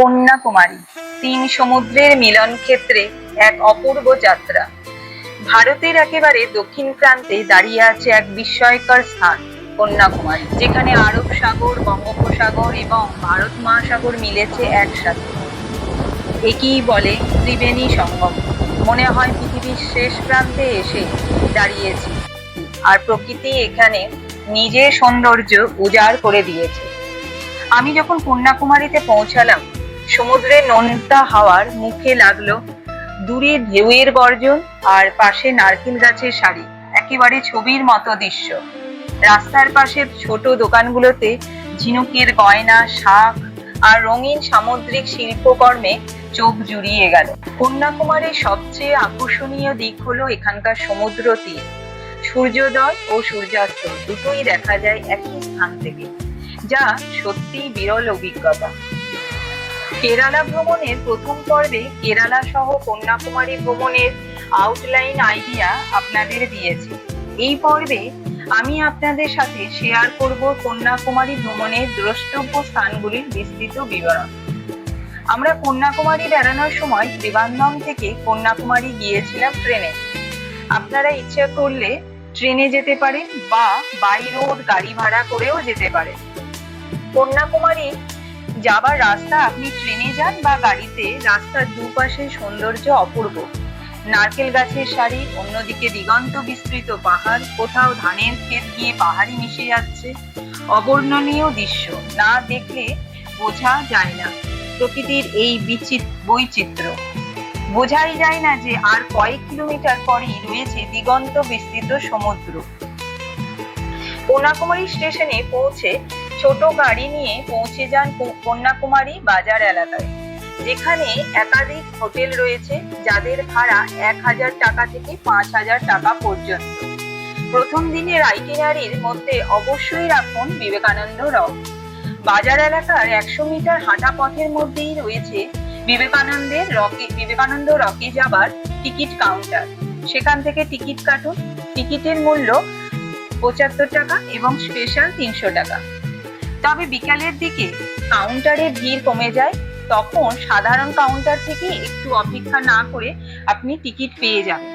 কন্যাকুমারী, তিন সমুদ্রের মিলন ক্ষেত্রে এক অপূর্ব যাত্রা। ভারতের একেবারে দক্ষিণ প্রান্তে দাঁড়িয়ে আছে এক বিস্ময়কর স্থান, কন্যাকুমারী, যেখানে আরব সাগর, বঙ্গোপসাগর এবং ভারত মহাসাগর মিলেছে একসাথে। একেই বলে ত্রিবেণী সঙ্গম। মনে হয় পৃথিবীর শেষ প্রান্তে এসে দাঁড়িয়েছি। আর প্রকৃতি এখানে নিজের সৌন্দর্য উজাড় করে দিয়েছে। আমি যখন কন্যাকুমারীতে পৌঁছালাম সমুদ্রের নোনতা হাওয়ার মুখে লাগল দূরে ঢেউয়ের গর্জন আর পাশে নারকেল গাছের সারি, একেবারে ছবির মতো দৃশ্য। রাস্তার পাশে ছোট দোকানগুলোতে ঝিনুকের গয়না, শাক আর রঙিন সামুদ্রিক শিল্পকর্মে চোখ জুড়িয়ে গেল। কন্যাকুমারীর সবচেয়ে আকর্ষণীয় দিক হলো এখানকার সমুদ্র তীর। সূর্যোদয় ও সূর্যাস্ত দুটোই দেখা যায় একই স্থান থেকে, যা সত্যিই বিরল অভিজ্ঞতা। কেরালা ভ্রমণের প্রথম পর্বে কেরালা সহ কন্যাকুমারী ভ্রমণের আউটলাইন আইডিয়া আপনাদের দিয়েছি। এই পর্বে আমি আপনাদের সাথে শেয়ার করব কন্যাকুমারী ভ্রমণের দ্রষ্টব্য স্থানগুলির বিস্তৃত বিবরণ। আমরা কন্যাকুমারী বেড়ানোর সময় ত্রিবান্ধম থেকে কন্যাকুমারী গিয়েছিলাম ট্রেনে। আপনারা ইচ্ছা করলে ট্রেনে যেতে পারেন বা বাই রোড গাড়ি ভাড়া করেও যেতে পারেন। কন্যাকুমারী যাবার রাস্তা আপনি ট্রেনে যান বা গাড়িতে, রাস্তার দুপাশে সৌন্দর্য অপূর্ব। নারকেল গাছের সারি, অন্যদিকে দিগন্ত বিস্তৃত পাহাড়, কোথাও ধানের ক্ষেত গিয়ে পাহাড়ি মিশে যাচ্ছে। অবর্ণনীয় দৃশ্য, না দেখলে বোঝা যায় না। প্রকৃতির এই বিচিত বৈচিত্র্য। বোঝাই যায় না যে আর কয়েক কিলোমিটার পরেই রয়েছে দিগন্ত বিস্তৃত সমুদ্র। কন্যাকুমারী স্টেশনে পৌঁছে ছোট গাড়ি নিয়ে পৌঁছে যান কন্যাকুমারী বাজার এলাকায়। যেখানে একাধিক হোটেল রয়েছে, যাদের ভাড়া এক হাজার টাকা থেকে পাঁচ হাজার টাকা পর্যন্ত। প্রথম দিনের আইটিনারির মধ্যে অবশ্যই রাখুন বিবেকানন্দ রক বাজার এলাকার একশো মিটার হাঁটা পথের মধ্যেই রয়েছে বিবেকানন্দের রকি বিবেকানন্দ রকি যাবার টিকিট কাউন্টার। সেখান থেকে টিকিট কাটুন। টিকিটের মূল্য পঁচাত্তর টাকা এবং স্পেশাল তিনশো টাকা। তবে বিকালের দিকে কাউন্টারে ভিড় কমে যায়, তখন সাধারণ কাউন্টার থেকে একটু অপেক্ষা না করে আপনি টিকিট পেয়ে যাবেন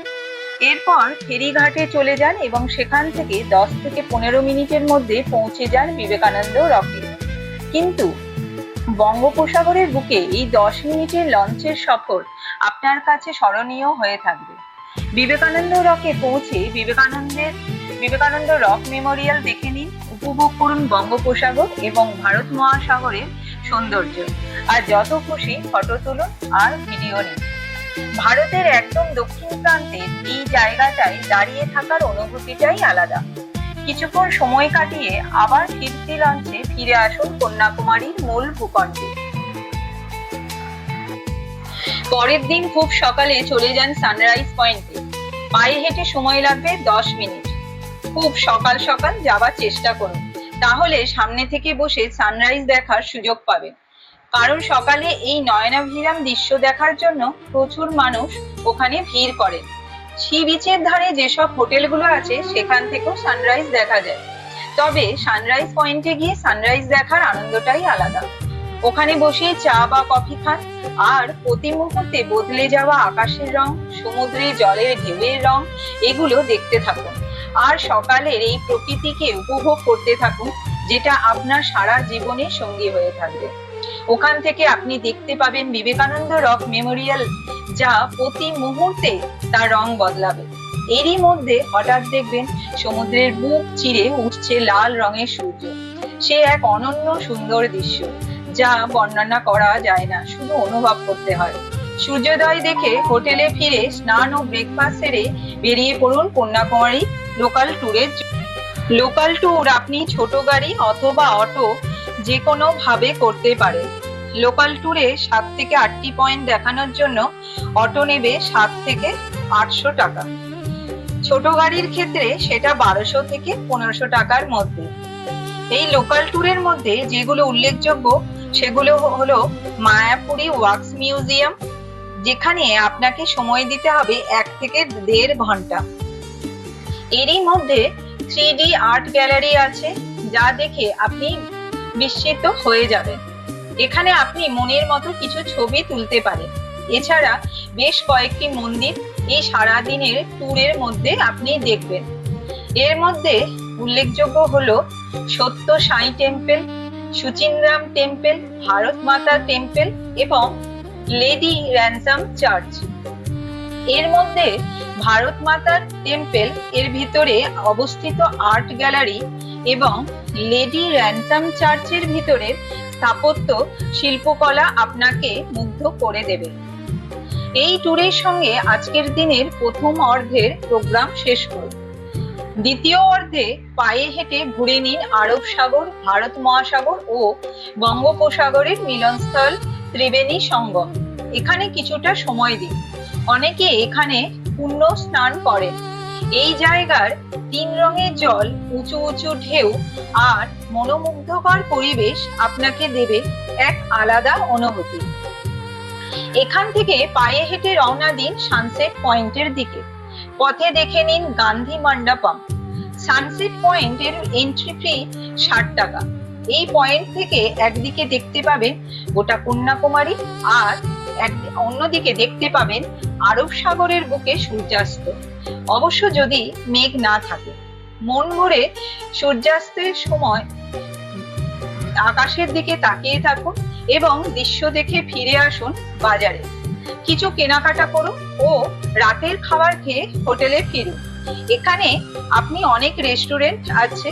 এরপর ফেরিঘাটে চলে যান এবং সেখান থেকে দশ থেকে পনেরো মিনিটের মধ্যে পৌঁছে যান বিবেকানন্দ রকে কিন্তু বঙ্গোপসাগরের বুকে এই দশ মিনিটের লঞ্চের সফর আপনার কাছে স্মরণীয় হয়ে থাকবে। বিবেকানন্দ রকে পৌঁছে বিবেকানন্দের, বিবেকানন্দ রক মেমোরিয়াল দেখে নিন। উপভোগ করুন বঙ্গোপসাগর এবং ভারত মহাসাগরের সৌন্দর্য। আর যত খুশি ফটো তুলুন আর ভিডিও নিন। ভারতের একদম দক্ষিণ প্রান্তে এই জায়গাটায় দাঁড়িয়ে থাকার অনুভূতিটাই আলাদা। কিছুক্ষণ সময় কাটিয়ে আবার ফিরতি লঞ্চে ফিরে আসুন কন্যাকুমারীর মূল ভূখণ্ডে। পরের দিন খুব সকালে চলে যান সানরাইজ পয়েন্টে। পায়ে হেঁটে সময় লাগবে দশ মিনিট। খুব সকাল সকাল যাবার চেষ্টা করুন। তাহলে সামনে থেকে বসে সানরাইজ দেখার সুযোগ পাবেন কারণ সকালে এই নয়নাভিরাম দৃশ্য দেখার জন্য প্রচুর মানুষ ওখানে ভিড় করে। সি বিচের ধারে যেসব হোটেলগুলো আছে, সেখান থেকেও সানরাইজ দেখা যায়। তবে সানরাইজ পয়েন্টে গিয়ে সানরাইজ দেখার আনন্দটাই আলাদা। ওখানে বসে চা বা কফি খান, আর প্রতি মুহূর্তে বদলে যাওয়া আকাশের রং সমুদ্রে জলের ঢেউয়ের রং, এগুলো দেখতে থাকুন। আর সকালের এই প্রকৃতিকে উপভোগ করতে থাকুন, যেটা আপনার সারা জীবনের সঙ্গী হয়ে থাকবে। ওখান থেকে আপনি দেখতে পাবেন বিবেকানন্দ রক মেমোরিয়াল, যা প্রতি মুহূর্তে তার রং বদলাবে। এরই মধ্যে হঠাৎ দেখবেন সমুদ্রের বুক চিরে উঠছে লাল রঙের সূর্য। সে এক অনন্য সুন্দর দৃশ্য, যা বর্ণনা করা যায় না, শুধু অনুভব করতে হয়। সূর্যোদয় দেখে হোটেলে ফিরে স্নান ও ব্রেকফাস্ট সেরে বেরিয়ে পড়ুন কন্যাকুমারী লোকাল ট্যুরের লোকাল ট্যুর আপনি ছোট গাড়ি অথবা অটো যে কোনো ভাবে করতে পারেন। লোকাল ট্যুরে সাত থেকে আটটি পয়েন্ট দেখানোর জন্য অটো নেবে সাত থেকে আটশো টাকা। ছোট গাড়ির ক্ষেত্রে সেটা বারোশো থেকে পনেরোশো টাকার মধ্যে। এই লোকাল ট্যুরের মধ্যে যেগুলো উল্লেখযোগ্য, সেগুলো হলো মায়াপুরি ওয়াক্স মিউজিয়াম যেখানে আপনাকে সময় দিতে হবে এক থেকে দেড় ঘণ্টা। এরই মধ্যে থ্রি ডি আর্ট গ্যালারি আছে, যা দেখে আপনি বিস্মিত হয়ে যাবেন। এখানে আপনি মনের মতো কিছু ছবি তুলতে পারেন। এছাড়া বেশ কয়েকটি মন্দির এই সারাদিনের ট্যুরের মধ্যে আপনি দেখবেন। এর মধ্যে উল্লেখযোগ্য হল সত্য সাই টেম্পেল, সুচিন্দ্রাম টেম্পেল, ভারত মাতা টেম্পেল এবং লেডি র্যানসাম চার্চের মধ্যে ভারত মাতার টেম্পল, এর ভিতরে অবস্থিত আর্ট গ্যালারি এবং লেডি র্যানসাম চার্চের ভিতরে স্থাপত্য, শিল্পকলা আপনাকে মুগ্ধ করে দেবে। এই ট্যুরের সঙ্গে আজকের দিনের প্রথম অর্ধের প্রোগ্রাম শেষ করুন। দ্বিতীয় অর্ধে পায়ে হেঁটে ঘুরে নিন আরব সাগর ভারত মহাসাগর ও বঙ্গোপসাগরের মিলনস্থল। ত্রিবেণী সঙ্গম এখানে কিছুটা সময় দিন। অনেকে এখানে পুণ্য স্নান করেন এই জায়গার তিন রঙের জল উঁচু উঁচু ঢেউ আর মনোমুগ্ধকর পরিবেশ আপনাকে দেবে এক আলাদা অনুভূতি। এখান থেকে পায়ে হেঁটে রওনা দিন সানসেট পয়েন্টের দিকে। পথে দেখে নিন গান্ধী মণ্ডপম। সানসেট পয়েন্টের এন্ট্রি ফি ষাট টাকা। এই পয়েন্ট থেকে একদিকে দেখতে পাবেন গোটা কন্যাকুমারী আর অন্যদিকে দেখতে পাবেন আরব সাগরের বুকে সূর্যাস্ত। অবশ্য যদি মেঘ না থাকে, মন ভরে সূর্যাস্তের সময় আকাশের দিকে তাকিয়ে থাকুন এবং দৃশ্য দেখে ফিরে আসুন বাজারে। কিছু কেনাকাটা করুন ও রাতের খাবার খেয়ে হোটেলে ফিরুন। এখানে আপনি অনেক রেস্টুরেন্ট আছে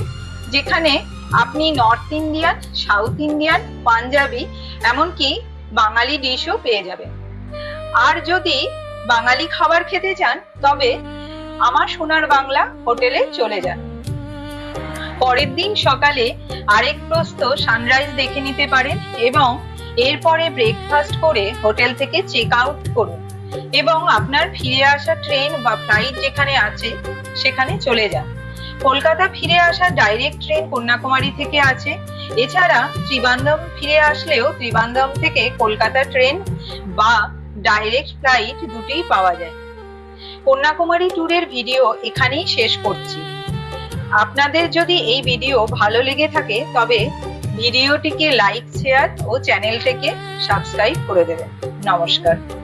যেখানে আপনি north Indian south Indian Punjabi এমনকি বাঙালি ডিশও পেয়ে যাবেন। আর যদি বাঙালি খাবার খেতে চান, তবে আমার সোনার বাংলা হোটেলে চলে যান। পরের দিন সকালে আরেক প্রস্ত সানরাইজ দেখে নিতে পারেন এবং এরপরে ব্রেকফাস্ট করে হোটেল থেকে চেক আউট করুন এবং আপনার ফিরে আসা ট্রেন বা ফ্লাইট যেখানে আছে, সেখানে চলে যান। কলকাতা ফিরে আসা ডাইরেক্ট ট্রেন কন্যাকুমারী থেকে আছে। এছাড়া ত্রিবান্ধম ফিরে আসলেও ত্রিবান্ধম থেকে কলকাতা ট্রেন বা ডাইরেক্ট ফ্লাইট দুটোই পাওয়া যায়। কন্যাকুমারী ট্যুরের ভিডিও এখানেই শেষ করছি। আপনাদের যদি এই ভিডিও ভালো লেগে থাকে, তবে ভিডিওটিকে লাইক শেয়ার ও চ্যানেলটিকে সাবস্ক্রাইব করে দেবেন। নমস্কার।